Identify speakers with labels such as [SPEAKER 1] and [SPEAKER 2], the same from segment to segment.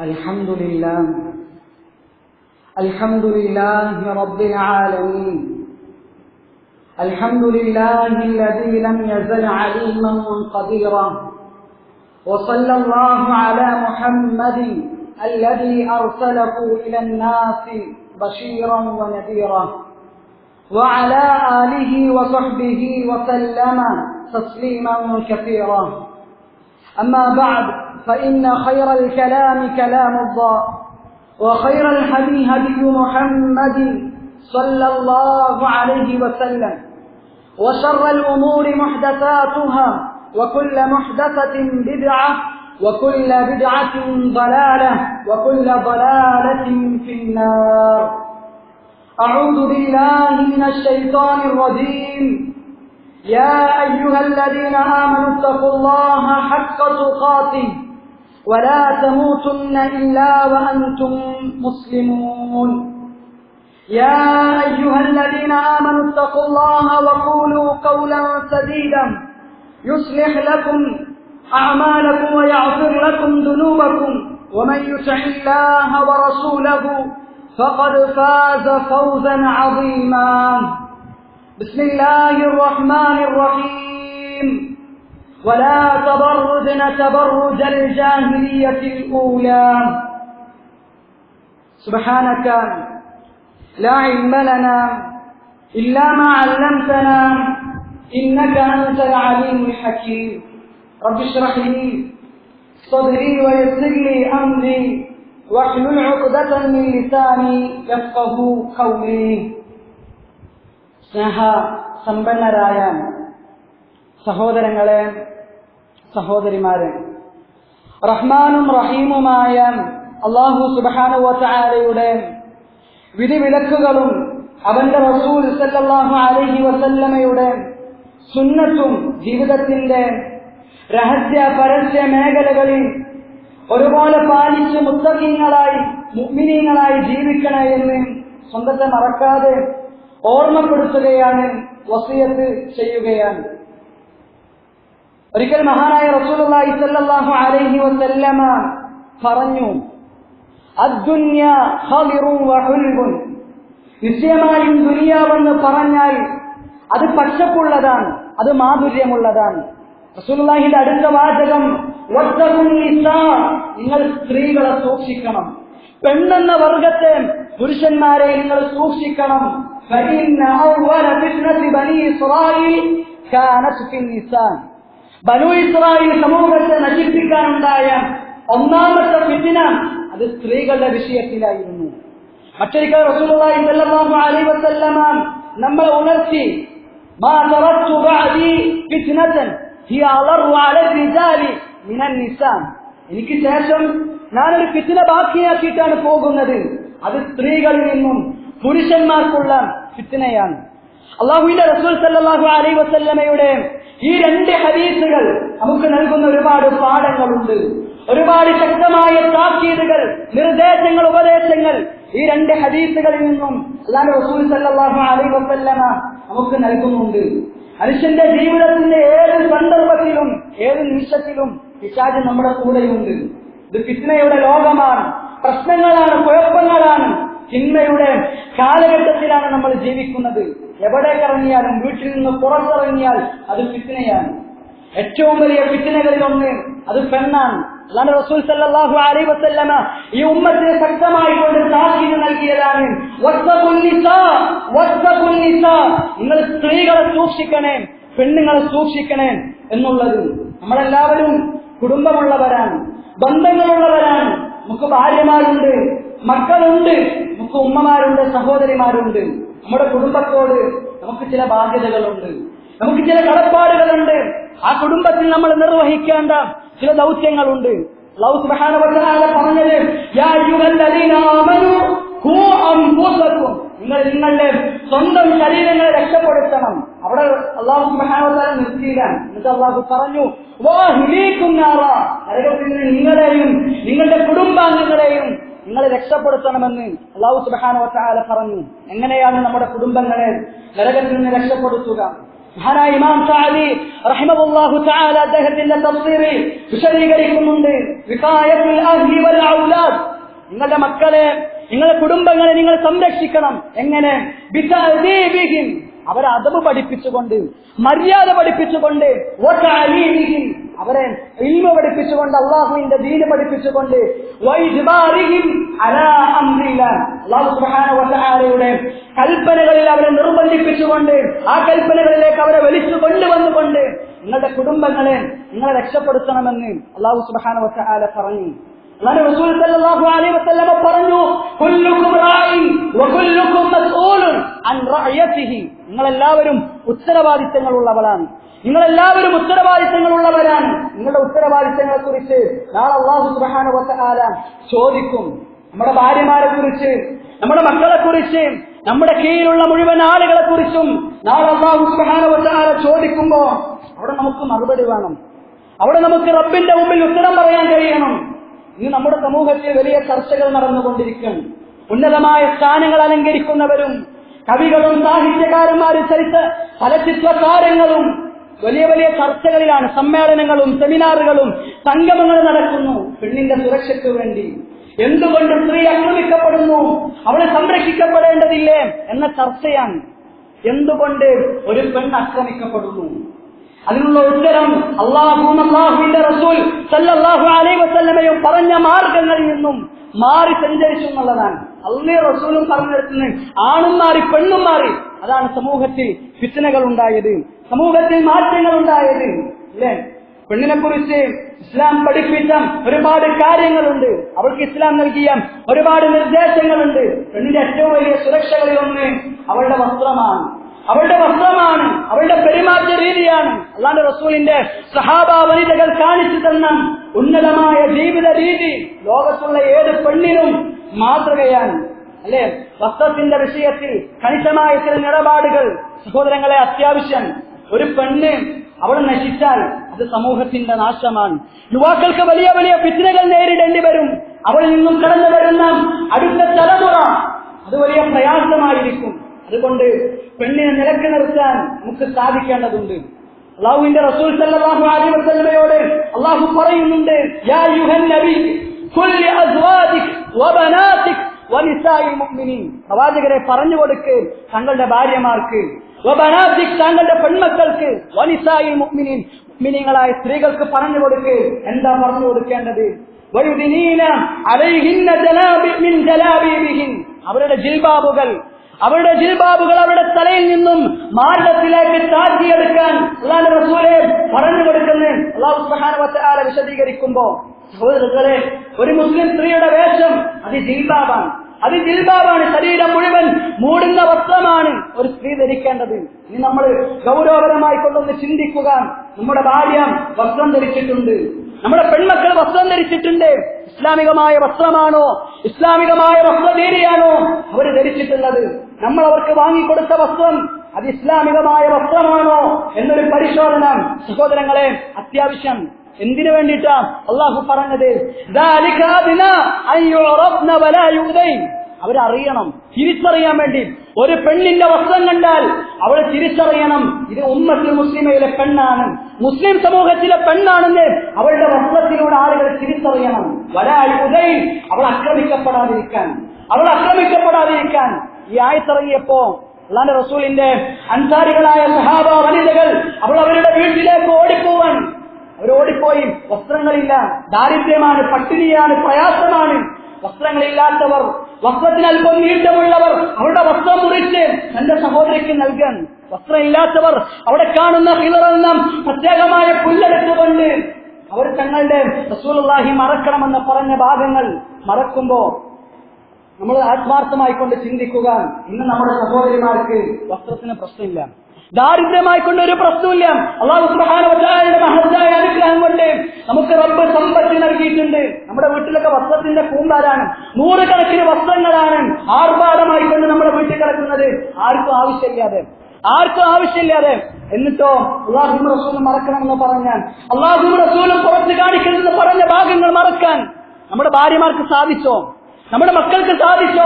[SPEAKER 1] الحمد لله الحمد لله رب العالمين. الحمد لله الذي لم يزل عليما قديرا. وصلى الله على محمد الذي أرسله إلى الناس بشيرا ونذيرا. وعلى آله وصحبه وسلم تسليما كثيرا. أما بعد فإن خير الكلام كلام الله وخير الهدي هدي محمد صلى الله عليه وسلم وشر الأمور محدثاتها وكل محدثة بدعة وكل بدعة ضلالة وكل ضلالة في النار. أعوذ بالله من الشيطان الرجيم. يا أيها الذين آمنوا اتقوا الله حق تقاته. ولا تموتن إلا وأنتم مسلمون. يا أيها الذين آمنوا اتقوا الله وقولوا قولا سديدا. يصلح لكم أعمالكم ويغفر لكم ذنوبكم. ومن يطع الله ورسوله فقد فاز فوزا عظيما. بسم الله الرحمن الرحيم. ولا تبرجن تبرج الجاهلية الأولى سبحانك لا علم لنا إلا ما علمتنا إنك أنت العليم الحكيم رب اشرح لي صدري ويسر لي أمري واحلل عقدة من لساني يفقه قولي സ്നേഹ സമ്പന്നരായ സഹോദരങ്ങളെ സഹോദരിമാരെ റഹ്മാനും റഹീമുമായ അള്ളാഹു സുബാനുവലയുടെ വിധിവിലക്കുകളും അവന്റെ റസൂൽ സല്ലാഹു അലഹി വസല്ലമയുടെ സുന്നത്തും ജീവിതത്തിന്റെ രഹസ്യ പരസ്യ മേഖലകളിൽ ഒരുപോലെ പാലിച്ച് മുത്തകീങ്ങളായി മുഗ്മിനീങ്ങളായി ജീവിക്കണേ എന്ന് സ്വന്തത്തെ മറക്കാതെ ഓർമ്മപ്പെടുത്തുകയാണ് വസിയത്ത് ചെയ്യുകയാണ്. ഒരിക്കൽ മഹാനായ റസൂലുള്ളാഹി സ്വല്ലല്ലാഹു അലൈഹി വസല്ലമ പറഞ്ഞു നിശ്ചയമായും ദുനിയാവെന്ന് പറഞ്ഞാൽ അത് പച്ചപ്പുള്ളതാണ് അത് മാധുര്യമുള്ളതാണ്. റസൂലുള്ളാഹിന്റെ അടുത്ത വാചകം നിങ്ങൾ സ്ത്രീകളെ സൂക്ഷിക്കണം. പെണ്ണെന്ന വർഗത്തെ പുരുഷന്മാരെ നിങ്ങൾ സൂക്ഷിക്കണം. ബനു ഇസ്രായേൽ സമൂഹത്തെ നശിപ്പിക്കാനുണ്ടായ ഒന്നാമത്തെ വിദിന അത് സ്ത്രീകളുടെ വിഷയത്തിലായിരുന്നു. മറ്റൊരിക്കൽ റസൂലുള്ളാഹി അലൈഹി നമ്മളെ ഉണർത്തി ബഅദി ഫിത്നതൻ ഹിയ എനിക്ക് ശേഷം ഞാനൊരു പിച്ചിന ബാക്കിയാക്കിയിട്ടാണ് പോകുന്നത്. അത് സ്ത്രീകളിൽ നിന്നും പുരുഷന്മാർക്കുള്ള ഫിത്നയാണ് അള്ളാഹുവിന്റെ റസൂൽ സല്ലാഹു അലൈ വസല്ലമയുടെ ഈ രണ്ട് ഹദീസുകൾ നമുക്ക് നൽകുന്ന ഒരുപാട് പാഠങ്ങളുണ്ട്. ഒരുപാട് ശക്തമായ താക്കീതുകൾ നിർദ്ദേശങ്ങൾ ഉപദേശങ്ങൾ ഈ രണ്ട് ഹദീസുകളിൽ നിന്നും അല്ലാതെ റസൂൽ സല്ലാഹു അലൈ വസല്ലമ നമുക്ക് നൽകുന്നുണ്ട്. മനുഷ്യന്റെ ജീവിതത്തിന്റെ ഏത് സന്ദർഭത്തിലും ഏത് നിമിഷത്തിലും പിശാജ് നമ്മുടെ കൂടെയുണ്ട്. ഇത് ഫിത്നയുടെ ലോകമാണ്. പ്രശ്നങ്ങളാണ് കുഴപ്പങ്ങളാണ്. ചിന്മയുടെ കാലഘട്ടത്തിലാണ് നമ്മൾ ജീവിക്കുന്നത്. എവിടേക്ക് ഇറങ്ങിയാലും വീട്ടിൽ നിന്ന് പുറത്തിറങ്ങിയാൽ അത് ഫിത്തിനയാണ് ഏറ്റവും വലിയ ഫിത്തിനകളിൽ ഒന്ന് അത് പെണ്ണാണ്. അതാണ് റസൂൽ സല്ലല്ലാഹു അലൈഹി വസല്ലമ ഈ ഉമ്മത്തിന് ശക്തമായിക്കൊണ്ട് താക്കീത് നൽകിയതാണ്. നിങ്ങൾ സ്ത്രീകളെ സൂക്ഷിക്കണേ പെണ്ണുങ്ങളെ സൂക്ഷിക്കണേ എന്നുള്ളത് നമ്മളെല്ലാവരും കുടുംബമുള്ളവരാണ് ബന്ധങ്ങളുള്ളവരാണ്. നമുക്ക് ഭാര്യമാരുണ്ട് മക്കളുണ്ട്. നമുക്ക് ഉമ്മമാരുണ്ട് സഹോദരിമാരുണ്ട്. നമ്മുടെ കുടുംബത്തോട് നമുക്ക് ചില ബാധ്യതകളുണ്ട്. നമുക്ക് ചില കടപ്പാടുകളുണ്ട്. ആ കുടുംബത്തിൽ നമ്മൾ നിർവഹിക്കേണ്ട ചില ദൗത്യങ്ങളുണ്ട്. സുബ്ഹാനഹു പറഞ്ഞത് അയ്യുഹല്ലദീന ഖൂ നിങ്ങൾ നിങ്ങളുടെ സ്വന്തം ശരീരങ്ങളെ രക്ഷപ്പെടുത്തണം. അവിടെ അള്ളാഹു സുബ്ഹാനഹു വ എന്നിട്ട് അള്ളാഹു പറഞ്ഞു വാഹിലീക്കും നാറ. നിങ്ങളെയും നിങ്ങളുടെ കുടുംബാംഗങ്ങളെയും നിങ്ങളെ രക്ഷപ്പെടുത്തണമെന്ന് അള്ളാഹു സുബാന പറഞ്ഞു. എങ്ങനെയാണ് നമ്മുടെ കുടുംബങ്ങളെ നരകത്തിൽ നിന്ന് രക്ഷപ്പെടുത്തുക? ഇമാം തഫ്സീറിൽ അഹ്ലി വൽ ഔലാദ്. നിങ്ങളുടെ മക്കളെ നിങ്ങളുടെ കുടുംബങ്ങളെ നിങ്ങൾ സംരക്ഷിക്കണം. എങ്ങനെ? അവരെ അതവ് പഠിപ്പിച്ചുകൊണ്ട് മര്യാദ പഠിപ്പിച്ചുകൊണ്ട് അവരെ ഇൽമ പഠിപ്പിച്ചുകൊണ്ട് അള്ളാഹുവിന്റെ ദീന് പഠിപ്പിച്ചുകൊണ്ട് വൈജ്ബാരിഹിം അലാ അംരില്ല അള്ളാഹു സുബ്ഹാനഹു വതആലയുടെ കൽപ്പനകളിൽ അവരെ നിർബന്ധിപ്പിച്ചുകൊണ്ട് ആ കൽപ്പനകളിലേക്ക് അവരെ വലിച്ചു കൊണ്ടുവന്നുകൊണ്ട് നിങ്ങളുടെ കുടുംബങ്ങളെ നിങ്ങളെ രക്ഷപ്പെടുത്തണമെന്ന് അള്ളാഹു സുബാന പറഞ്ഞു. അല്ലാതെ റസൂൽ സല്ലല്ലാഹു അലൈഹി വസല്ലമ പറഞ്ഞു മസ്ഊലുൻ അൻ റഅയതിഹി നിങ്ങൾ എല്ലാവരും ഉത്തരവാദിത്തങ്ങളുള്ളവരാണ്. നിങ്ങൾ എല്ലാവരും ഉത്തരവാദിത്തങ്ങളുള്ളവരാണ്. നിങ്ങളുടെ ഉത്തരവാദിത്തങ്ങളെ കുറിച്ച് നാളെ അള്ളാഹു സുബ്ഹാനഹു ചോദിക്കും. നമ്മുടെ ഭാര്യമാരെ കുറിച്ച് നമ്മുടെ മക്കളെ കുറിച്ച് നമ്മുടെ കീഴിലുള്ള മുഴുവൻ ആളുകളെ കുറിച്ചും നാളെ അള്ളാഹു സുബ്ഹാനഹു വതആല ചോദിക്കുമ്പോ അവിടെ നമുക്ക് മറുപടി വേണം. അവിടെ നമുക്ക് റബ്ബിന്റെ മുമ്പിൽ ഉത്തരം പറയാൻ കഴിയണം. ഇന്ന് നമ്മുടെ സമൂഹത്തിൽ വലിയ ചർച്ചകൾ നടന്നുകൊണ്ടിരിക്കും. ഉന്നതമായ സ്ഥാനങ്ങൾ അലങ്കരിക്കുന്നവരും കവികളും സാഹിത്യകാരന്മാരും ചരിത്ര ചലച്ചിത്ര താരങ്ങളും വലിയ വലിയ ചർച്ചകളിലാണ് സമ്മേളനങ്ങളും സെമിനാറുകളും സംഗമങ്ങളും നടക്കുന്നു. പെണ്ണിന്റെ സുരക്ഷയ്ക്ക് വേണ്ടി. എന്തുകൊണ്ട് സ്ത്രീ ആക്രമിക്കപ്പെടുന്നു? അവളെ സംരക്ഷിക്കപ്പെടേണ്ടതില്ലേ? എന്ന ചർച്ചയാണ്. എന്തുകൊണ്ട് ഒരു പെണ്ണ് ആക്രമിക്കപ്പെടുന്നു? അതിനുള്ള ഉത്തരം അള്ളാഹും അള്ളാഹുവിന്റെ റസൂൽ സല്ലല്ലാഹു അലൈഹി വസല്ലമയും പറഞ്ഞ മാർഗങ്ങളിൽ നിന്നും മാറി സഞ്ചരിച്ചു എന്നുള്ളതാണ്. അള്ളേ റസൂലും പറഞ്ഞെടുത്തുന്ന ആണും മാറി പെണ്ണും മാറി. അതാണ് സമൂഹത്തിൽ ഫിത്തനകൾ ഉണ്ടായത്. സമൂഹത്തിൽ മാറ്റങ്ങൾ ഉണ്ടായത്. അല്ലേ? പെണ്ണിനെ കുറിച്ച് ഇസ്ലാം പഠിപ്പിച്ച ഒരുപാട് കാര്യങ്ങളുണ്ട്. അവൾക്ക് ഇസ്ലാം നൽകിയ ഒരുപാട് നിർദ്ദേശങ്ങളുണ്ട്. പെണ്ണിന്റെ ഏറ്റവും വലിയ സുരക്ഷകളിൽ ഒന്ന് അവളുടെ വസ്ത്രമാണ്. അവളുടെ വസ്ത്രമാണ് അവരുടെ പെരുമാറ്റ രീതിയാണ്. അള്ളാന്റെ റസൂലിന്റെ സഹാബ വനിതകൾ കാണിച്ചു തന്ന ഉന്നതമായ ജീവിത രീതി ലോകത്തുള്ള ഏത് പെണ്ണിനും മാതൃകയാണ്. അല്ലെ? വസ്ത്രത്തിന്റെ വിഷയത്തിൽ കണിശമായ ചില നിലപാടുകൾ സഹോദരങ്ങളെ അത്യാവശ്യം ഒരു പെണ്ണ് അവൾ നശിച്ചാൽ അത് സമൂഹത്തിന്റെ നാശമാണ്. യുവാക്കൾക്ക് വലിയ വലിയ ഫിത്തിനകൾ നേരിടേണ്ടി വരും. അവളിൽ നിന്നും കടന്നു വരുന്ന അടുത്ത തലമുറ അത് വലിയ പ്രയാസമായിരിക്കും. അതുകൊണ്ട് പെണ്ണിനെ നിലയ്ക്ക് നിർത്താൻ നമുക്ക് സാധിക്കേണ്ടതുണ്ട്. അള്ളാഹുവിന്റെ റസൂൽ സല്ലല്ലാഹു അലൈഹി വസല്ലമയോട് അള്ളാഹു പറയുന്നുണ്ട് യാ യുഹൻ നബി കുല്ലി അസ്വാദിക് വബനാതിക് വനിസായിൽ മുഅ്മിനീൻ. പ്രവാചകരെ പറഞ്ഞു കൊടുക്ക് തങ്ങളുടെ ഭാര്യമാർക്ക്. വബനാതിക് തങ്ങളുടെ പെൺമക്കൾക്ക് വനിസായിൽ മുഅ്മിനീൻ. മുഅ്മിനീങ്ങളായ സ്ത്രീകൾക്ക് പറഞ്ഞു കൊടുക്ക് എന്താ പറഞ്ഞു കൊടുക്കേണ്ടത്? വയുദിനീന അലൈഹിന്ന ജലാബി മിൻ ജലാബീബിഹിൻ. അവരുടെ ജിൽബാബുകൾ അവരുടെ ജിൽബാബുകൾ അവരുടെ തലയിൽ നിന്നും മാർഗത്തിലേക്ക് താഴ്ത്തിയെടുക്കാൻ അള്ളാഹ് റസൂലെ പറഞ്ഞു കൊടുക്കുന്നത് അള്ളാഹു സുബ്ഹാനഹു വിശദീകരിക്കുമ്പോ സഹോദരങ്ങളെ ഒരു മുസ്ലിം സ്ത്രീയുടെ വേഷം അത് ജിൽബാബാണ്. അത് ജിൽബാബാണ് ശരീരം മുഴുവൻ മൂടുന്ന വസ്ത്രമാണ് ഒരു സ്ത്രീ ധരിക്കേണ്ടത്. ഇനി നമ്മൾ ഗൗരവപരമായി കൊണ്ടൊന്ന് ചിന്തിക്കുക. നമ്മുടെ ഭാര്യ വസ്ത്രം ധരിച്ചിട്ടുണ്ട്. നമ്മുടെ പെൺമക്കൾ വസ്ത്രം ധരിച്ചിട്ടുണ്ട്. ഇസ്ലാമികമായ വസ്ത്രമാണോ? ഇസ്ലാമികമായ വസ്ത്രധീരിയാണോ അവർ ധരിച്ചിട്ടുള്ളത്? നമ്മൾ അവർക്ക് വാങ്ങിക്കൊടുത്ത വസ്ത്രം അത് ഇസ്ലാമികമായ വസ്ത്രമാണോ എന്നൊരു പരിശോധന. സഹോദരങ്ങളെ അത്യാവശ്യം എന്തിനു വേണ്ടിട്ടാ അള്ളാഹു പറഞ്ഞത് അവരറിയണം തിരിച്ചറിയാൻ വേണ്ടി. ഒരു പെണ്ണിന്റെ വസ്ത്രം കണ്ടാൽ അവളെ തിരിച്ചറിയണം. ഇത് ഉമ്മത്തിൽ മുസ്ലിമയിലെ പെണ്ണാണ്. മുസ്ലിം സമൂഹത്തിലെ പെണ്ണാണെന്ന് അവളുടെ വസ്ത്രത്തിലൂടെ ആളുകൾ തിരിച്ചറിയണം. വരായുതയിൽ അവൾ ആക്രമിക്കപ്പെടാതിരിക്കാൻ. അവൾ ആക്രമിക്കപ്പെടാതിരിക്കാൻ. ഈ ആയത്തിറങ്ങിയപ്പോ അള്ളാന്റെ റസൂലിന്റെ അൻസാരികളായ സഹാബ വനിതകൾ അവൾ അവരുടെ വീട്ടിലേക്ക് ഓടിപ്പോവാൻ അവർ ഓടിപ്പോയി വസ്ത്രങ്ങളില്ല. ദാരിദ്ര്യമാണ് പട്ടിണിയാണ് പ്രയാസമാണ്. വസ്ത്രങ്ങളില്ലാത്തവർ വസ്ത്രത്തിന് അല്പം നീട്ടമുള്ളവർ അവരുടെ വസ്ത്രം മുറിച്ച് തന്റെ സഹോദരിക്ക് നൽകാൻ. വസ്ത്രമില്ലാത്തവർ അവിടെ കാണുന്ന ഹിളറുന്ന പ്രത്യേകമായ പുല്ലെടുത്തുകൊണ്ട് അവർ തങ്ങളുടെ റസൂലുള്ളാഹി മറക്കണമെന്ന് പറഞ്ഞ ഭാഗങ്ങൾ മറക്കുമ്പോ നമ്മൾ ആത്മാർത്ഥമായി കൊണ്ട് ചിന്തിക്കുക ഇന്ന് നമ്മുടെ സഹോദരിമാർക്ക് വസ്ത്രത്തിന് പ്രശ്നമില്ല. ദാരിദ്ര്യമായി കൊണ്ട് ഒരു പ്രശ്നമില്ല അള്ളാഹു സുബ്ഹാനഹുവതആലയുടെ മഹത്തായ അനുഗ്രഹം കൊണ്ട് നമുക്ക് റബ്ബ് സമ്പത്ത് നൽകിയിട്ടുണ്ട്. നമ്മുടെ വീട്ടിലൊക്കെ വസ്ത്രത്തിന്റെ കൂമ്പാരാണ്. നൂറുകണക്കിന് വസ്ത്രങ്ങളാണ് ആർഭാടമായി കൊണ്ട് നമ്മുടെ വീട്ടിൽ കിടക്കുന്നത്. ആർക്കും ആവശ്യമില്ലാതെ. ആർക്കും ആവശ്യമില്ലാതെ. എന്നിട്ടോ അള്ളാഹും റസൂലും മറക്കണമെന്ന് പറഞ്ഞാൽ അള്ളാഹും റസൂലും പുറത്ത് കാണിക്കണമെന്ന് പറഞ്ഞ ഭാഗങ്ങൾ മറക്കാൻ നമ്മുടെ ഭാര്യമാർക്ക് സാധിച്ചോ? നമ്മുടെ മക്കൾക്ക് സാധിച്ചോ?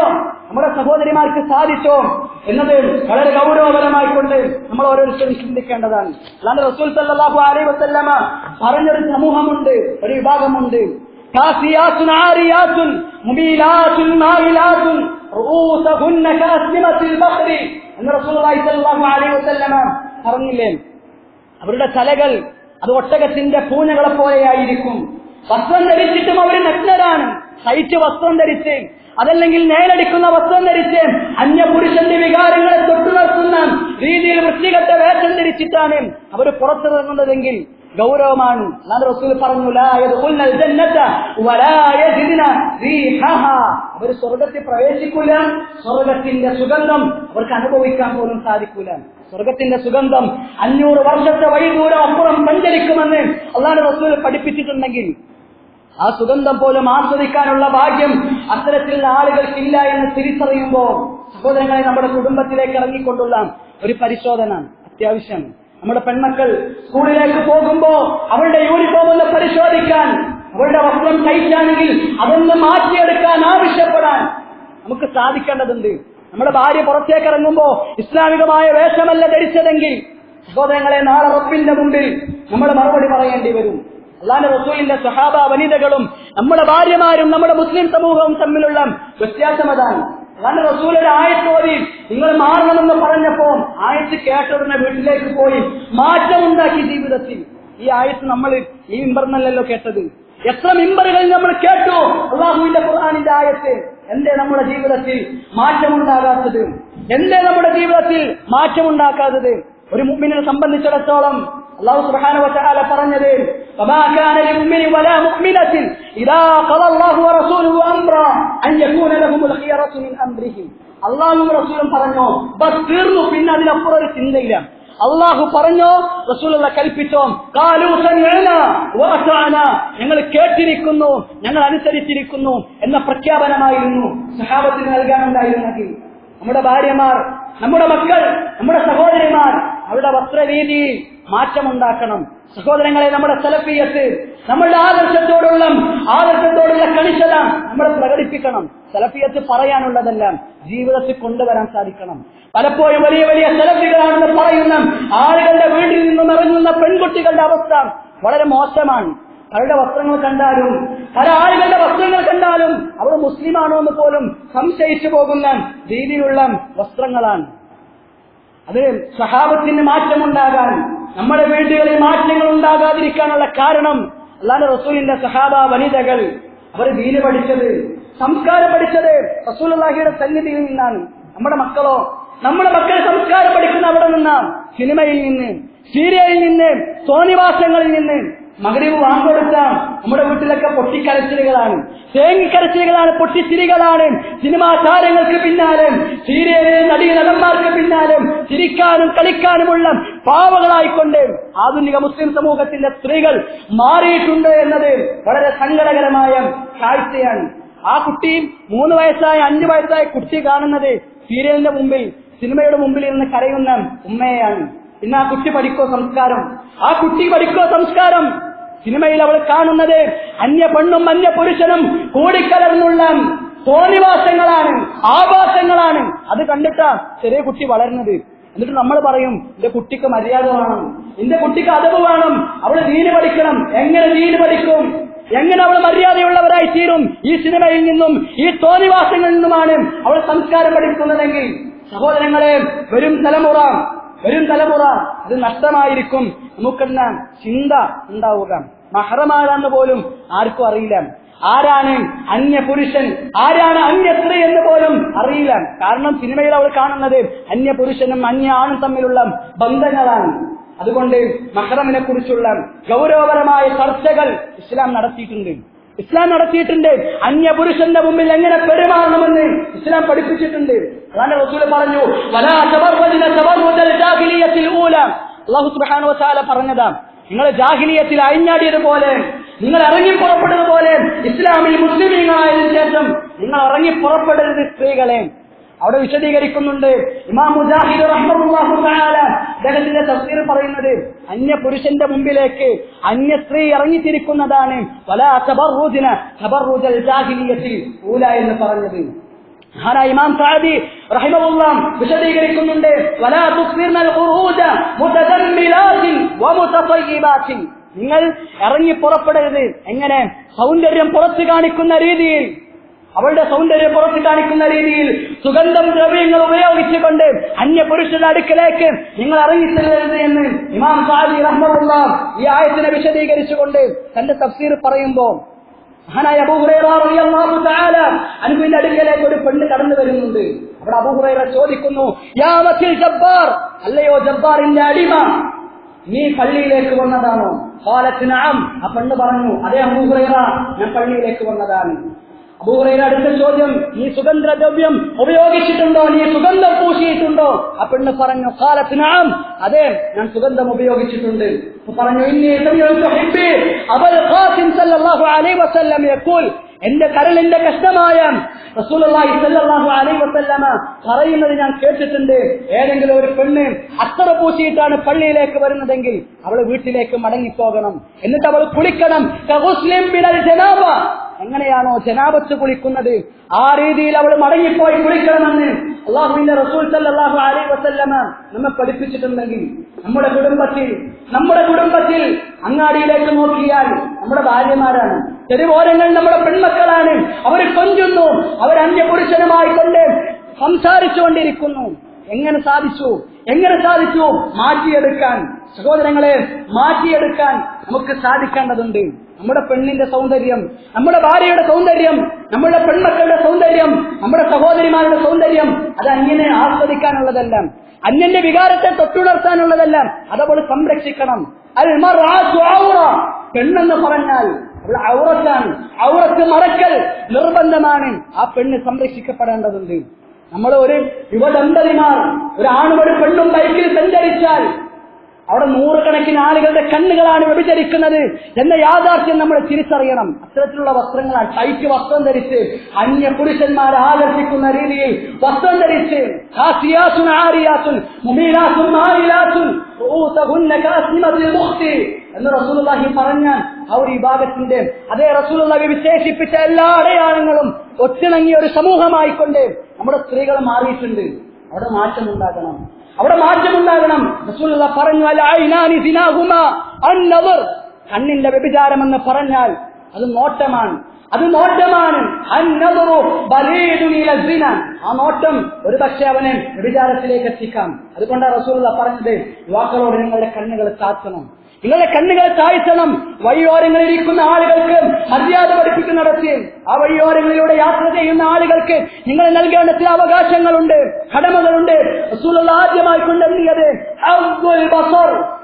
[SPEAKER 1] നമ്മുടെ സഹോദരിമാർക്ക് സാധിച്ചോ? എന്നത് വളരെ ഗൗരവപരമായിക്കൊണ്ട് നമ്മൾ ഓരോരുത്തരും ചിന്തിക്കേണ്ടതാണ്. അല്ലാണ്ട് റസൂൽ സല്ലാഹു വസല്ലമ പറഞ്ഞൊരു സമൂഹമുണ്ട് ഒരു വിഭാഗമുണ്ട്. പറഞ്ഞില്ലേ? അവരുടെ തലകൾ അത് ഒട്ടകത്തിന്റെ പൂഞ്ഞകളെ പോലെയായിരിക്കും. വസ്ത്രം ധരിച്ചിട്ടും അവർ നഗ്നരാണ്. സൈറ്റ് വസ്ത്രം ധരിച്ച് അതല്ലെങ്കിൽ നേരടിക്കുന്ന വസ്ത്രം ധരിച്ച് അന്യപുരുഷന്റെ വികാരങ്ങളെ തൊട്ടുണർത്തുന്ന രീതിയിൽ വൃത്തികെട്ട വേഷം ധരിച്ചിട്ടാണ് അവർ പുറത്തിറങ്ങുന്നതെങ്കിൽ ഗൗരവമാണ്. റസൂൽ പറഞ്ഞു അവർ സ്വർഗത്തിൽ പ്രവേശിക്കൂല. സ്വർഗത്തിന്റെ സുഗന്ധം അവർക്ക് അനുഭവിക്കാൻ പോലും സാധിക്കൂല. സ്വർഗത്തിന്റെ സുഗന്ധം അഞ്ഞൂറ് വർഷത്തെ വൈദൂരം അപ്പുറം സഞ്ചരിക്കുമെന്ന് അള്ളാഹ് റസൂൽ പഠിപ്പിച്ചിട്ടുണ്ടെങ്കിൽ ആ സുഗന്ധം പോലും ആസ്വദിക്കാനുള്ള ഭാഗ്യം അത്തരത്തിലുള്ള ആളുകൾക്കില്ല എന്ന് തിരിച്ചറിയുമ്പോൾ സഹോദരങ്ങളെ നമ്മുടെ കുടുംബത്തിലേക്ക് ഇറങ്ങിക്കൊണ്ടുള്ള ഒരു പരിശോധന അത്യാവശ്യം. നമ്മുടെ പെൺമക്കൾ സ്കൂളിലേക്ക് പോകുമ്പോ അവരുടെ യൂണിഫോം ഒന്ന് പരിശോധിക്കാൻ അവരുടെ വസ്ത്രം കഴിക്കാണെങ്കിൽ അതൊന്ന് മാറ്റിയെടുക്കാൻ ആവശ്യപ്പെടാൻ നമുക്ക് സാധിക്കേണ്ടതുണ്ട്. നമ്മുടെ ഭാര്യ പുറത്തേക്ക് ഇറങ്ങുമ്പോ ഇസ്ലാമികമായ വേഷമല്ല ധരിച്ചതെങ്കിൽ സഹോദരങ്ങളെ നാളെ റബ്ബിന്റെ മുമ്പിൽ നമ്മൾ മറുപടി പറയേണ്ടി വരും. അള്ളാന്റെ റസൂലിന്റെ സഹാബ വനിതകളും നമ്മുടെ ഭാര്യമാരും നമ്മുടെ മുസ്ലിം സമൂഹവും തമ്മിലുള്ള വ്യത്യാസം അതാണ് അള്ളാന്റെ റസൂലൊരു ആയത്തോതി നിങ്ങൾ മാറണമെന്ന് പറഞ്ഞപ്പോൾ ആയത്ത് കേട്ടുടനെ വീട്ടിലേക്ക് പോയി മാറ്റമുണ്ടാക്കി ജീവിതത്തിൽ. ഈ ആയത്ത് നമ്മൾ ഈ മിമ്പറിനല്ലല്ലോ കേട്ടത്. എത്ര മിമ്പറുകൾ നമ്മൾ കേട്ടു അള്ളാഹുവിന്റെ ഖുർആാനിന്റെ ആയത്ത്. എന്തേ നമ്മുടെ ജീവിതത്തിൽ മാറ്റമുണ്ടാകാത്തത്? എന്തേ നമ്മുടെ ജീവിതത്തിൽ മാറ്റമുണ്ടാക്കാത്തത്? ഒരു മുഅ്മിനെ സംബന്ധിച്ചിടത്തോളം അള്ളാഹു സുബാന വച്ചാല പറഞ്ഞത് അള്ളാഹു റസൂലും പറഞ്ഞോ ബസ് തീർന്നു പിന്നെ അതിനപ്പുറം ഒരു ചിന്തയില്ല. അള്ളാഹു പറഞ്ഞോ റസൂലുള്ള കൽപ്പിച്ചോ ഞങ്ങൾ കേട്ടിരിക്കുന്നു ഞങ്ങൾ അനുസരിച്ചിരിക്കുന്നു എന്ന പ്രഖ്യാപനമായിരുന്നു സഹാബത്തിന് നൽകാനുണ്ടായിരുന്നെങ്കിൽ. നമ്മുടെ ഭാര്യമാർ നമ്മുടെ മക്കൾ നമ്മുടെ സഹോദരിമാർ അവരുടെ വസ്ത്രരീതിയിൽ മാറ്റമുണ്ടാക്കണം. സഹോദരങ്ങളെ നമ്മുടെ സലഫിയത്ത് നമ്മളുടെ ആദർശത്തോടുള്ള ആദർശത്തോടുള്ള കണിശത നമ്മൾ പ്രകടിപ്പിക്കണം. സലഫിയത്ത് പറയാനുള്ളതെല്ലാം ജീവിതത്തിൽ കൊണ്ടുവരാൻ സാധിക്കണം. പലപ്പോഴും വലിയ വലിയ സെലഫികളാണെന്ന് പറയുന്ന ആളുകളുടെ വീട്ടിൽ നിന്നും ഇറങ്ങുന്ന പെൺകുട്ടികളുടെ അവസ്ഥ വളരെ മോശമാണ്. അവരുടെ വസ്ത്രങ്ങൾ കണ്ടാലും പല ആളുകളുടെ വസ്ത്രങ്ങൾ കണ്ടാലും അവർ മുസ്ലിമാണോ എന്ന് പോലും സംശയിച്ചു പോകുന്ന രീതിയിലുള്ള വസ്ത്രങ്ങളാണ്. അത് സഹാബത്തിന് മാറ്റമുണ്ടാകാൻ നമ്മുടെ വീടുകളിൽ മാറ്റങ്ങൾ ഉണ്ടാകാതിരിക്കാനുള്ള കാരണം അല്ലാതെ റസൂലിന്റെ സഹാബ വനിതകൾ അവർ ദീന് പഠിച്ചത് സംസ്കാരം പഠിച്ചത് റസൂലുള്ളാഹിയുടെ സന്നിധിയിൽ നിന്നാണ്. നമ്മുടെ മക്കളോ നമ്മുടെ മക്കൾ സംസ്കാരം പഠിക്കുന്ന അവിടെ നിന്നാണ്. സിനിമയിൽ നിന്ന് സീരിയലിൽ നിന്ന് സോനിവാസങ്ങളിൽ നിന്ന് മകരീവ് വാങ്ങുകൊടുക്കാം നമ്മുടെ വീട്ടിലൊക്കെ പൊട്ടിക്കരച്ചിലുകളാണ്. തേങ്ങിക്കരച്ചിലുകളാണ് പൊട്ടിച്ചിരികളാണ്. സിനിമാ താരങ്ങൾക്ക് പിന്നാലെ സീരിയലിൽ നടി നടന്മാർക്ക് പിന്നാലെ ചിരിക്കാനും കളിക്കാനുമുള്ള പാവകളായിക്കൊണ്ട് ആധുനിക മുസ്ലിം സമൂഹത്തിന്റെ സ്ത്രീകൾ മാറിയിട്ടുണ്ട് എന്നത് വളരെ സങ്കടകരമായ കാഴ്ചയാണ്. ആ കുട്ടി മൂന്ന് വയസ്സായ അഞ്ചു വയസ്സായ കുട്ടി കാണുന്നത് സീരിയലിന്റെ മുമ്പിൽ സിനിമയുടെ മുമ്പിൽ ഇരുന്ന് കരയുന്ന ഉമ്മയെയാണ്. പിന്നെ ആ കുട്ടി പഠിക്കോ സംസ്കാരം? ആ കുട്ടി പഠിക്കോ സംസ്കാരം? സിനിമയിൽ അവൾ കാണുന്നത് അന്യ പെണ്ണും അന്യ പുരുഷനും കൂടിക്കലർന്നുള്ള തോന്നിവാസങ്ങളാണ് ആവാസങ്ങളാണ് അത് കണ്ടിട്ടാ ചെറിയ കുട്ടി വളരുന്നത്. എന്നിട്ട് നമ്മൾ പറയും എന്റെ കുട്ടിക്ക് മര്യാദ വേണം. എന്റെ കുട്ടിക്ക് അതവ് വേണം. അവൾ ദീന് പഠിക്കണം. എങ്ങനെ ദീന് പഠിക്കും? എങ്ങനെ അവൾ മര്യാദയുള്ളവരായി തീരും? ഈ സിനിമയിൽ നിന്നും ഈ തോന്നിവാസങ്ങളിൽ നിന്നുമാണ് അവൾ സംസ്കാരം പഠിക്കുന്നതെങ്കിൽ സഹോദരങ്ങളെ വരും തലമുറ വരും തലമുറ ഇത് നഷ്ടമായിരിക്കും. നമുക്കെന്ന ചിന്ത ഉണ്ടാവുക. മഹറമാരാന്ന് പോലും ആർക്കും അറിയില്ല. ആരാണ് അന്യ പുരുഷൻ ആരാണ് അന്യ സ്ത്രീ എന്ന് പോലും അറിയില്ല. കാരണം സിനിമയിൽ അവൾ കാണുന്നത് അന്യ പുരുഷനും അന്യ ആണും തമ്മിലുള്ള ബന്ധങ്ങളാണ്. അതുകൊണ്ട് മഹറമിനെ കുറിച്ചുള്ള ഗൗരവപരമായ ചർച്ചകൾ ഇസ്ലാം നടത്തിയിട്ടുണ്ട്. ഇസ്ലാം നടത്തിയിട്ടുണ്ട്. അന്യപുരുഷന്റെ മുമ്പിൽ എങ്ങനെ പെരുമാറണമെന്ന് ഇസ്ലാം പഠിപ്പിച്ചിട്ടുണ്ട്. അതാണ് റസൂൽ പറഞ്ഞു അള്ളാഹു പറഞ്ഞതാ നിങ്ങൾ ജാഹിലിയത്തിൽ അഴിഞ്ഞാടിയതുപോലെ നിങ്ങൾ ഇറങ്ങി പുറപ്പെട്ടതുപോലെ ഇസ്ലാമിൽ മുസ്ലിമീങ്ങളായതിനു ശേഷം നിങ്ങൾ ഇറങ്ങി പുറപ്പെടരുത് സ്ത്രീകളെ. അവിടെ വിശദീകരിക്കുന്നുണ്ട്. ഇമാം മുജാഹിദ് അദ്ദേഹത്തിന്റെ തഫ്സീർ പറയുന്നത് അന്യ പുരുഷന്റെ മുമ്പിലേക്ക് അന്യ സ്ത്രീ ഇറങ്ങിത്തിരിക്കുന്നതാണ്. പല തബറുദിന തബറുദൽ ജാഹിലിയത്തിൽ ഊല എന്ന് പറഞ്ഞത്. ഇമാം സാദി റഹിമഹുല്ലാ വിശദീകരിക്കുന്നുണ്ട്. വലാ തുസ്ഫിർനൽ ഖുറൂജ മുതദമ്മിലാത്തിൻ വമുതതയ്യിബാത്തിൻ നിങ്ങൾ ഇറങ്ങി പുറപ്പെടരുത്. എങ്ങനെ? സൗന്ദര്യം പുറത്തു കാണിക്കുന്ന രീതിയിൽ. അവളുടെ സൗന്ദര്യം പുറത്തു കാണിക്കുന്ന രീതിയിൽ സുഗന്ധം ദ്രവ്യങ്ങൾ ഉപയോഗിച്ചുകൊണ്ട് അന്യ പുരുഷന്റെ അടുക്കലേക്ക് നിങ്ങൾ ഇറങ്ങിച്ചെല്ലരുത് എന്ന് ഇമാം സാദി റഹ്മുള്ള ഈ ആയത്തിനെ വിശദീകരിച്ചുകൊണ്ട് തന്റെ തഫ്സീർ പറയുമ്പോൾ മഹാനായ അനുവിന്റെ അടുക്കലേക്ക് ഒരു പെണ്ണ് കടന്നു വരുന്നുണ്ട്. അവിടെ അബൂഹുറൈറ ചോദിക്കുന്നു ജബ്ബാർ അല്ലയോ ജബ്ബാറിന്റെ അടിമ നീ പള്ളിയിലേക്ക് വന്നതാണോ? കാലത്തിനാം ആ പെണ്ണ് പറഞ്ഞു അതേ അബൂഹുറൈറ ഞാൻ പള്ളിയിലേക്ക് വന്നതാണ്. അബൂഹുറൈറ അടുത്ത ചോദ്യം നീ സുഗന്ധദ്രവ്യം ഉപയോഗിച്ചിട്ടുണ്ടോ? നീ സുഗന്ധം പൂശിയിട്ടുണ്ടോ? ആ പറഞ്ഞു കാലത്തിനാം അതെ ഞാൻ സുഗന്ധം ഉപയോഗിച്ചിട്ടുണ്ട്. പറഞ്ഞു ഹിബ്ബി അബൽ ഖാസിം സല്ലല്ലാഹു അലൈഹി വസല്ലം യഖൂൽ. എന്റെ കരളിന്റെ കഷ്ടമായ അലൈഹി വസല്ലമ പറയുന്നത് ഞാൻ കേട്ടിട്ടുണ്ട്. ഏതെങ്കിലും ഒരു പെണ്ണ് അത്തറ പൂശിയിട്ടാണ് പള്ളിയിലേക്ക് വരുന്നതെങ്കിൽ അവൾ വീട്ടിലേക്ക് മടങ്ങിപ്പോകണം. എന്നിട്ട് അവൾ കുളിക്കണം. ജനാബ. എങ്ങനെയാണോ ജനാബത്ത് കുളിക്കുന്നത്? ആ രീതിയിൽ അവൾ മടങ്ങിപ്പോയി കുളിക്കണമെന്ന് അള്ളാഹുവിന്റെ റസൂൽ അള്ളാഹു അലൈഹി വസല്ലമ നമ്മെ പഠിപ്പിച്ചിട്ടുണ്ടെങ്കിൽ നമ്മുടെ കുടുംബത്തിൽ നമ്മുടെ കുടുംബത്തിൽ അങ്ങാടിയിലേക്ക് നോക്കിയാൽ നമ്മുടെ ഭാര്യമാരാണ്. തെരുവോരങ്ങൾ നമ്മുടെ പെൺമക്കളാണ്. അവർ കൊഞ്ചുന്നു. അവർ അന്യപുരുഷനുമായി കൊണ്ട് സംസാരിച്ചുകൊണ്ടിരിക്കുന്നു. എങ്ങനെ സാധിച്ചു? എങ്ങനെ സാധിച്ചു? മാറ്റിയെടുക്കാൻ. സഹോദരങ്ങളെ മാറ്റിയെടുക്കാൻ നമുക്ക് സാധിക്കേണ്ടതുണ്ട്. നമ്മുടെ പെണ്ണിന്റെ സൗന്ദര്യം നമ്മുടെ ഭാര്യയുടെ സൗന്ദര്യം നമ്മുടെ പെൺമക്കളുടെ സൗന്ദര്യം നമ്മുടെ സഹോദരിമാരുടെ സൗന്ദര്യം അത് അന്യനെ ആസ്വദിക്കാനുള്ളതല്ല അന്യന്റെ വികാരത്തെ തൊട്ടുണർത്താനുള്ളതല്ല അതവൾ സംരക്ഷിക്കണം. ഔറ. പെണ്ണെന്ന് പറഞ്ഞാൽ അവൾ ഔറത്താണ്. ഔറത്ത് മറക്കൽ നിർബന്ധമാണ്. ആ പെണ്ണ് സംരക്ഷിക്കപ്പെടേണ്ടതുണ്ട്. നമ്മൾ ഒരു യുവദമ്പതിമാർ ഒരു ആണും ഒരു പെണ്ണും ബൈക്കിൽ സഞ്ചരിച്ചാൽ അവിടെ നൂറുകണക്കിന് ആളുകളുടെ കണ്ണുകളാണ് വ്യഭിചരിക്കുന്നത് എന്ന യാഥാർത്ഥ്യം നമ്മൾ തിരിച്ചറിയണം. അത്തരത്തിലുള്ള വസ്ത്രങ്ങളാണ്. ടൈറ്റ് വസ്ത്രം ധരിച്ച് അന്യ പുരുഷന്മാരെ ആകർഷിക്കുന്ന രീതിയിൽ വസ്ത്രം ധരിച്ച്. എന്ന് റസൂലുള്ളാഹി പറഞ്ഞ ആ ഒരു വിഭാഗത്തിന്റെ അതേ റസൂലുള്ളാഹി വിശേഷിപ്പിച്ച എല്ലാ അടയാളങ്ങളും ഒത്തിണങ്ങിയ ഒരു സമൂഹമായിക്കൊണ്ട് നമ്മുടെ സ്ത്രീകൾ മാറിയിട്ടുണ്ട്. അവിടെ മാറ്റമുണ്ടാകണം. അവിടെ മാറ്റമുണ്ടാകണം. റസൂലുള്ള പറഞ്ഞു അന്നവർ. കണ്ണിന്റെ വ്യഭിചാരം എന്ന് പറഞ്ഞാൽ അത് നോട്ടമാണ്. അത് നോട്ടമാണ്. ആ നോട്ടം ഒരു പക്ഷേ അവനെ വ്യഭിചാരത്തിലേക്ക് എത്തിക്കാം. അതുകൊണ്ടാണ് റസൂലുള്ള പറഞ്ഞത് യുവാക്കളോട് നിങ്ങളുടെ കണ്ണുകൾ താഴ്ത്തണം നിങ്ങളുടെ കണ്ണുകൾ താഴ്ത്തണം വഴിയോരങ്ങളിൽ ഇരിക്കുന്ന ആളുകൾക്ക് മര്യാദ നടത്തി. ആ വഴിയോരങ്ങളിലൂടെ യാത്ര ചെയ്യുന്ന ആളുകൾക്ക് നിങ്ങൾ നൽകേണ്ട ചില അവകാശങ്ങളുണ്ട് കടമകളുണ്ട്. ആദ്യമായി കൊണ്ടെത്തിയത്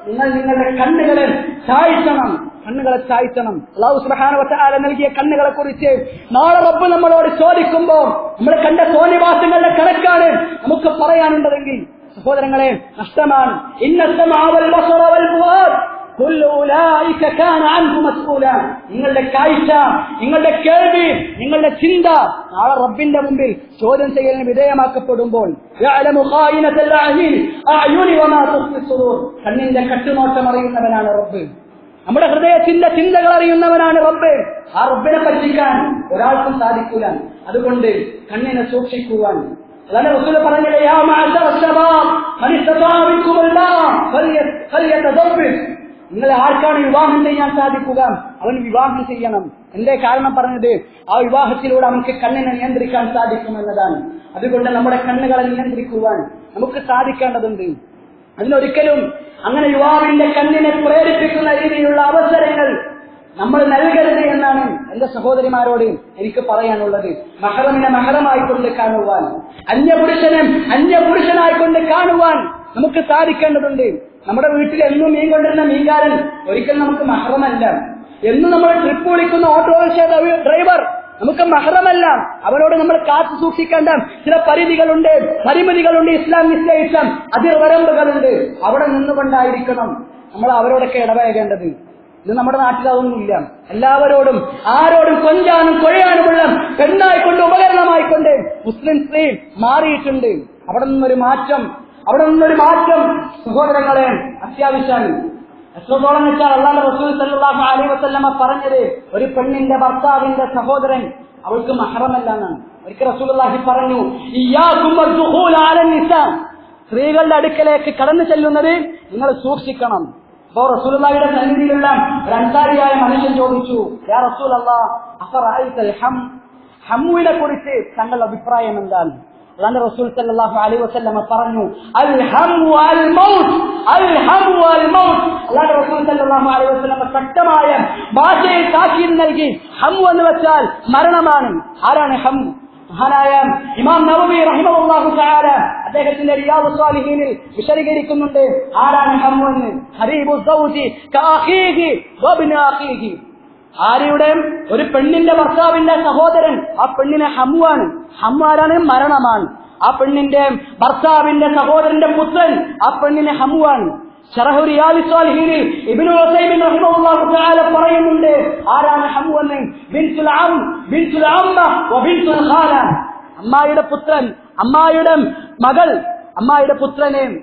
[SPEAKER 1] നിങ്ങൾ നിങ്ങളുടെ കണ്ണുകളെ താഴ്ത്തണം കണ്ണുകളെ താഴ്ത്തണം അള്ളാഹു സുബ്ഹാനഹു നൽകിയ കണ്ണുകളെ കുറിച്ച് നാളെ റബ്ബ് നമ്മളോട് ചോദിക്കുമ്പോൾ നമ്മൾ കണ്ട തോന്നിവാസങ്ങളുടെ കണക്കാണ് നമുക്ക് പറയാനുണ്ടതെങ്കിൽ സഹോദരങ്ങളെ നഷ്ടമാണ്. ഇന്നത്തെ നിങ്ങളുടെ കാഴ്ച നിങ്ങളുടെ കേൾവി നിങ്ങളുടെ ചിന്ത നാളെ റബ്ബിന്റെ മുമ്പിൽ ചോദ്യം ചെയ്യലിന് വിധേയമാക്കപ്പെടുമ്പോൾ കണ്ണിന്റെ കട്ടുനോട്ടം അറിയുന്നവനാണ് റബ്ബ്. നമ്മുടെ ഹൃദയത്തിന്റെ ചിന്തകൾ അറിയുന്നവനാണ് റബ്ബ്. ആ റബ്ബിനെ പറ്റിക്കാൻ ഒരാൾക്കും സാധിക്കൂല. അതുകൊണ്ട് കണ്ണിനെ സൂക്ഷിക്കുവാൻ. പറഞ്ഞത് നിങ്ങളെ ആർക്കാണ് വിവാഹം ചെയ്യാൻ സാധിക്കുക? അവൻ വിവാഹം ചെയ്യണം. എന്തേ കാരണം പറഞ്ഞത്? ആ വിവാഹത്തിലൂടെ നമുക്ക് കണ്ണിനെ നിയന്ത്രിക്കാൻ സാധിക്കും എന്നതാണ്. അതുകൊണ്ട് നമ്മുടെ കണ്ണുകളെ നിയന്ത്രിക്കുവാൻ നമുക്ക് സാധിക്കേണ്ടതുണ്ട്. അതിനൊരിക്കലും അങ്ങനെ യുവാവിന്റെ കണ്ണിനെ പ്രേരിപ്പിക്കുന്ന രീതിയിലുള്ള അവസരങ്ങൾ നമ്മൾ നൽകരുത് എന്നാണ് എന്റെ സഹോദരിമാരോട് എനിക്ക് പറയാനുള്ളത്. മഹറമിനെ മഹറമായിക്കൊണ്ട് കാണുവാൻ അന്യപുരുഷനെ അന്യപുരുഷനായിക്കൊണ്ട് കാണുവാൻ നമുക്ക് സാധിക്കേണ്ടതുണ്ട്. നമ്മുടെ വീട്ടിൽ എന്നും മീൻ കൊണ്ടിരുന്ന മീൻകാരൻ ഒരിക്കലും നമുക്ക് മഹറമല്ല. എന്നും നമ്മൾ ട്രിപ്പ് വിളിക്കുന്ന ഓട്ടോറിക്ഷ ഡ്രൈവർ നമുക്ക് മഹറമല്ല. അവരോട് നമ്മൾ കാത്തു സൂക്ഷിക്കേണ്ട ചില പരിധികളുണ്ട് പരിമിതികളുണ്ട് ഇസ്ലാം നിശ്ചയിച്ച അതിർവരമ്പുകളുണ്ട്. അവിടെ നിന്നുകൊണ്ടായിരിക്കണം നമ്മൾ അവരോടൊക്കെ ഇടപഴകേണ്ടത്. ഇത് നമ്മുടെ നാട്ടിൽ അതൊന്നുമില്ല എല്ലാവരോടും ആരോടും കൊഞ്ചാനും കൊഴയാനുമുള്ള പെണ്ണായിക്കൊണ്ട് ഉപകരണമായിക്കൊണ്ട് മുസ്ലിം സ്ത്രീ മാറിയിട്ടുണ്ട്. അവിടെ നിന്നൊരു മാറ്റം അവിടെ നിന്നൊരു മാറ്റം സഹോദരങ്ങളെ അത്യാവശ്യമാണ്. എത്രത്തോളം വെച്ചാൽ അള്ളാഹ് റസൂൽ സല്ലല്ലാഹു അലൈഹി വസല്ലമ പറഞ്ഞത്? ഒരു പെണ്ണിന്റെ ഭർത്താവിന്റെ സഹോദരൻ അവൾക്ക് മഹറമല്ല എന്നാണ് ഒരിക്കൽ റസൂലി പറഞ്ഞു സ്ത്രീകളുടെ അടുക്കലേക്ക് കടന്നു ചെല്ലുന്നത് നിങ്ങൾ സൂക്ഷിക്കണം. അപ്പോ റസൂലുള്ളാഹിയുടെ സന്നിധിയിലുള്ള ഒരു മനുഷ്യൻ ചോദിച്ചു യാ റസൂൽ ഹം ഹമ്മുവിനെ കുറിച്ച് തങ്ങളുടെ അഭിപ്രായം എന്താണ്? അള്ളാന്റെ റസൂൽ സല്ലല്ലാഹു അലൈഹി വസല്ലമ പറഞ്ഞു അള്ളാന്റെ റസൂൽ സല്ലല്ലാഹു അലൈഹി വസല്ലമ ശക്തമായ ഭാഷയിൽ താക്കീത് നൽകി ഹമ്മു എന്ന് വെച്ചാൽ മരണമാണ്. ആരാണ് ഹമ്മു മഹാനായ ഇമാം നവവി റഹിമുള്ളാഹു തആല അദ്ദേഹത്തിന്റെ റിയാദു സ്വാലിഹീനിൽ വിശദീകരിക്കുന്നുണ്ട് ആരാണ് ഹമ്മു എന്ന്? ഹരീബു സൗജി കാഖീഹി വബ്ന ആര്യയുടെ ഒരു പെണ്ണിന്റെ ഭർത്താവിന്റെ സഹോദരൻ ആ പെണ്ണിനെ ഹമ്മുവാണ് ഹമ്മാരാണ് മരണമാണ്. ആ പെണ്ണിന്റെ ഭർത്താവിന്റെ സഹോദരന്റെ പുത്രൻ ആ പെണ്ണിനെ ഹമ്മുവാണ് പറയുന്നുണ്ട് ആരാണ് അമ്മായിയുടെ പുത്രൻ അമ്മായിയുടെ മകൾ അമ്മായിയുടെ പുത്രനെ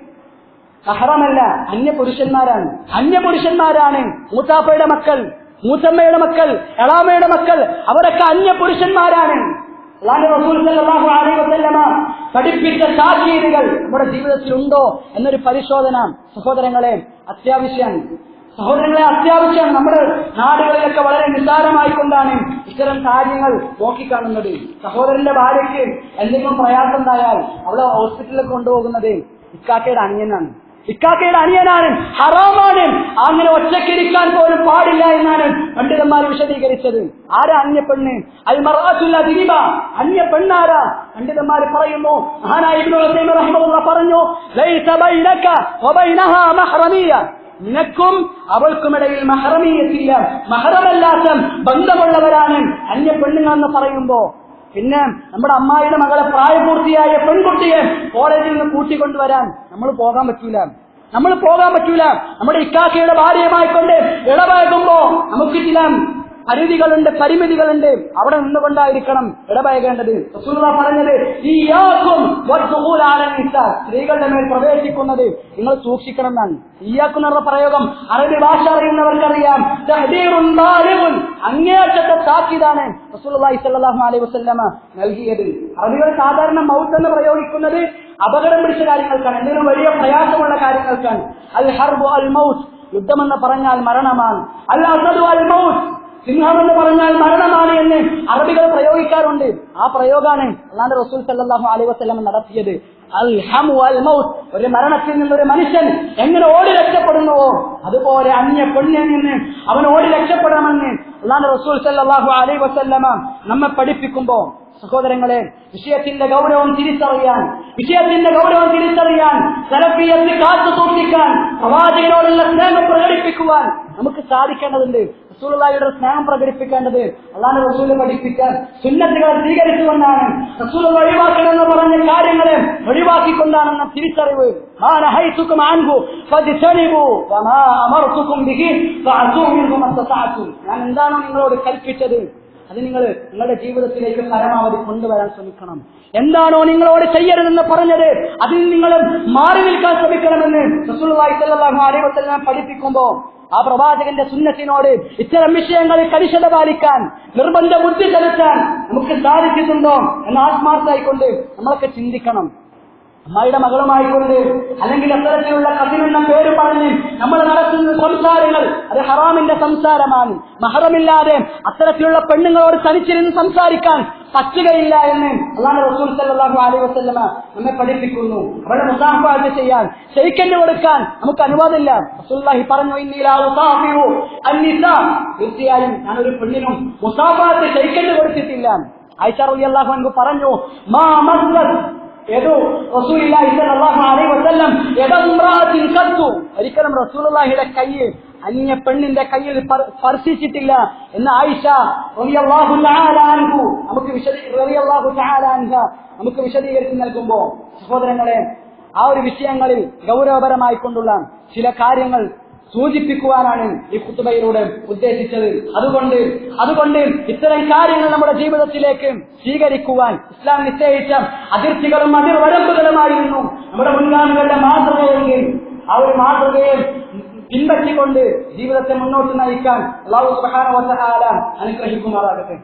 [SPEAKER 1] സഹറമല്ല അന്യപുരുഷന്മാരാണ്. അന്യപുരുഷന്മാരാണ് മൂത്താപ്പയുടെ മക്കൾ. മൂത്തമ്മയുടെ മക്കൾ എളാമയുടെ മക്കൾ അവരൊക്കെ അന്യ പുരുഷന്മാരാണ് പഠിപ്പിച്ച സാഹചര്യങ്ങൾ നമ്മുടെ ജീവിതത്തിലുണ്ടോ എന്നൊരു പരിശോധന സഹോദരങ്ങളെ അത്യാവശ്യമാണ് സഹോദരങ്ങളെ അത്യാവശ്യമാണ് നമ്മുടെ നാടുകളിലൊക്കെ വളരെ നിസ്സാരമായിക്കൊണ്ടാണ് ഇത്തരം കാര്യങ്ങൾ നോക്കിക്കാണുന്നത്. സഹോദരന്റെ ഭാര്യയ്ക്ക് എന്തെങ്കിലും പ്രയാസം ഉണ്ടായാൽ അവളെ ഹോസ്പിറ്റലിൽ കൊണ്ടുപോകുന്നത് ഇക്കാക്കയുടെ അനിയനാണ്. ഇക്കാക്കയുടെ അനിയനാണ് ഹറാമാണ്. അങ്ങനെ ഒറ്റക്കിരിക്കാൻ പോലും പാടില്ല എന്നാണ് പണ്ഡിതന്മാർ വിശദീകരിച്ചത്. ആരാ അന്യ പെണ്ണ് അൽമറാത്തുല്ല ദിരിബ അന്യ പെണ്ണാരാ പണ്ഡിതന്മാർ പറയുന്നു പറഞ്ഞു നിനക്കും അവൾക്കുമിടയിൽ മഹറമീയത്തില്ല. മഹറമല്ലാത്ത ബന്ധമുള്ളവരാണ് അന്യ പെണ്ണുങ്ങൾ എന്ന് പറയുമ്പോ. പിന്നെ നമ്മുടെ അമ്മായിയുടെ മകളെ പ്രായപൂർത്തിയായ പെൺകുട്ടിയെ കോളേജിൽ നിന്ന് കൂട്ടിക്കൊണ്ടുവരാൻ നമ്മൾ പോകാൻ പറ്റൂല. നമ്മൾ പോകാൻ പറ്റൂല. നമ്മുടെ ഇക്കാക്കയുടെ ഭാര്യയുമായിക്കൊണ്ട് ഇടപഴകുമ്പോ നമുക്ക് ചില പരിധികളുണ്ട് പരിമിതികളുണ്ട്. അവിടെ നിന്നുകൊണ്ടായിരിക്കണം ഇടപഴകേണ്ടത്. പറഞ്ഞത് സ്ത്രീകളുടെ മേൽ പ്രവേശിക്കുന്നത് നിങ്ങൾ സൂക്ഷിക്കണം എന്നാണ്. എന്നുള്ള പ്രയോഗം. അറബി ഭാഷ അറിയുന്നവർക്കറിയാം. അങ്ങേറ്റത്തെ താക്കീതാണ് അലൈഹി നൽകിയത്. അറബികൾ സാധാരണ മൗത്ത് എന്ന് പ്രയോഗിക്കുന്നത് അപകടം പിടിച്ച കാര്യങ്ങൾക്കാണ് എന്തെങ്കിലും വലിയ പ്രയാസമുള്ള കാര്യങ്ങൾക്കാണ്. അൽ ഹർബു അൽ മൗത്ത് യുദ്ധമെന്ന് പറഞ്ഞാൽ മരണമാണ്. അൽ അസദു അൽ മൗത്ത് സിംഹം എന്ന് പറഞ്ഞാൽ മരണമാണ് എന്ന് അറബികൾ പ്രയോഗിക്കാറുണ്ട്. ആ പ്രയോഗമാണ് അള്ളാന്റെ റസൂൽ സല്ലാഹു അലൈ വസ്ലം നടത്തിയത്. ഒരു മരണത്തിൽ നിന്നൊരു മനുഷ്യൻ എങ്ങനെ ഓടി രക്ഷപ്പെടുന്നുവോ? അതുപോലെ അന്യ പെണ്ണിൽ നിന്ന് അവൻ ഓടി രക്ഷപ്പെടണമെന്ന് അള്ളാന്റെ റസൂൽ സല്ലാഹു അലൈ വസല്ലമ നമ്മെ പഠിപ്പിക്കുമ്പോ സഹോദരങ്ങളെ വിഷയത്തിന്റെ ഗൗരവം തിരിച്ചറിയാൻ വിഷയത്തിന്റെ ഗൗരവം തിരിച്ചറിയാൻ സെലഫിയത്ത് കാത്തു സൂക്ഷിക്കാൻ പ്രവാചകനോടുള്ള സ്നേഹം പ്രകടിപ്പിക്കുവാൻ നമുക്ക് സാധിക്കേണ്ടതുണ്ട്. റസൂലുള്ളാഹിയുടെ സ്നേഹം പ്രകടിപ്പിക്കേണ്ടത് അള്ളാഹ് റസൂലിനെ പഠിപ്പിക്കാൻ സുന്നത്തുകൾ സ്വീകരിച്ചുകൊണ്ടാണ്. റസൂൽ ഒഴിവാക്കണമെന്ന് പറഞ്ഞ കാര്യങ്ങളെ ഒഴിവാക്കിക്കൊണ്ടാണെന്ന തിരിച്ചറിവ്. ഞാൻ എന്താണോ നിങ്ങളോട് കൽപ്പിച്ചത്? അത് നിങ്ങൾ നിങ്ങളുടെ ജീവിതത്തിലേക്ക് പരമാവധി കൊണ്ടുവരാൻ ശ്രമിക്കണം. എന്താണോ നിങ്ങളോട് ചെയ്യരുതെന്ന് പറഞ്ഞത്? അതിൽ നിങ്ങൾ മാറി നിൽക്കാൻ ശ്രമിക്കണമെന്ന് വസല്ലം പഠിപ്പിക്കുമ്പോ ആ പ്രവാചകന്റെ സുന്നത്തിനോട് ഇത്തരം വിഷയങ്ങളിൽ കണിശത പാലിക്കാൻ നിർബന്ധ ബുദ്ധി ചെലുത്താൻ നമുക്ക് സാധിച്ചിട്ടുണ്ടോ എന്ന് ആത്മാർത്ഥമായിക്കൊണ്ട് നമ്മളൊക്കെ ചിന്തിക്കണം. അമ്മായിയുടെ മകളുമായിക്കൊണ്ട് അല്ലെങ്കിൽ അത്തരത്തിലുള്ള കസിനെന്ന പേര് പറഞ്ഞ് നമ്മൾ നടത്തുന്ന സംസാരങ്ങൾ അത് ഹറാമിന്റെ സംസാരമാണ്. മഹറമില്ലാതെ അത്തരത്തിലുള്ള പെണ്ണുങ്ങളോട് തനിച്ചിരുന്ന് സംസാരിക്കാൻ പറ്റുകയില്ല എന്ന് അള്ളാഹു റസൂൽ സല്ലല്ലാഹു അലൈഹി വസല്ലമ നമ്മെ പഠിപ്പിക്കുന്നു. അവരുടെ മുസാഫാത്ത് ചെയ്യാൻ ശരിക്കന്നെ കൊടുക്കാൻ നമുക്ക് അനുവാദമില്ല. റസൂല്ലാഹി പറഞ്ഞു തീർച്ചയായും ഒരു പെണ്ണിനും മുസാഫാജ് ശരിക്കന്നെ കൊടുത്തിട്ടില്ല. ഐഷാർ അൻഹു പറഞ്ഞു മാ ഏതോ റസൂലുള്ളാഹി സ്വല്ലല്ലാഹു അലൈഹി വസല്ലം യദംറാത്തിൻ ഖത്തു ഒരിക്കലും റസൂലുള്ളാഹിയുടെ കയ്യിൽ അന്യ പെണ്ണിന്റെ കയ്യിൽ സ്പർ- സ്പർശിച്ചിട്ടില്ല എന്ന് ആയിഷ റളിയല്ലാഹു നമുക്ക് റളിയല്ലാഹു തആല അൻഹ നമുക്ക് വിശദീകരിച്ച് നൽകുമ്പോൾ സഹോദരങ്ങളെ ആ ഒരു വിഷയങ്ങളിൽ ഗൗരവപരമായി കൊണ്ടുള്ള ചില കാര്യങ്ങൾ സൂചിപ്പിക്കുവാനാണ് ഈ കുത്തുബയിലൂടെ ഉദ്ദേശിച്ചത്. അതുകൊണ്ട് അതുകൊണ്ട് ഇത്തരം കാര്യങ്ങൾ നമ്മുടെ ജീവിതത്തിലേക്ക് സ്വീകരിക്കുവാൻ ഇസ്ലാം നിശ്ചയിച്ച അതിർത്തികളും അതിർവരമ്പുകളുമായിരുന്നു നമ്മുടെ മുൻഗാമികളുടെ മാതൃകയെങ്കിൽ ആ ഒരു മാതൃകയെ പിൻപറ്റിക്കൊണ്ട് ജീവിതത്തെ മുന്നോട്ട് നയിക്കാൻ അള്ളാഹു തആല അനുഗ്രഹിക്കുമാറാകട്ടെ.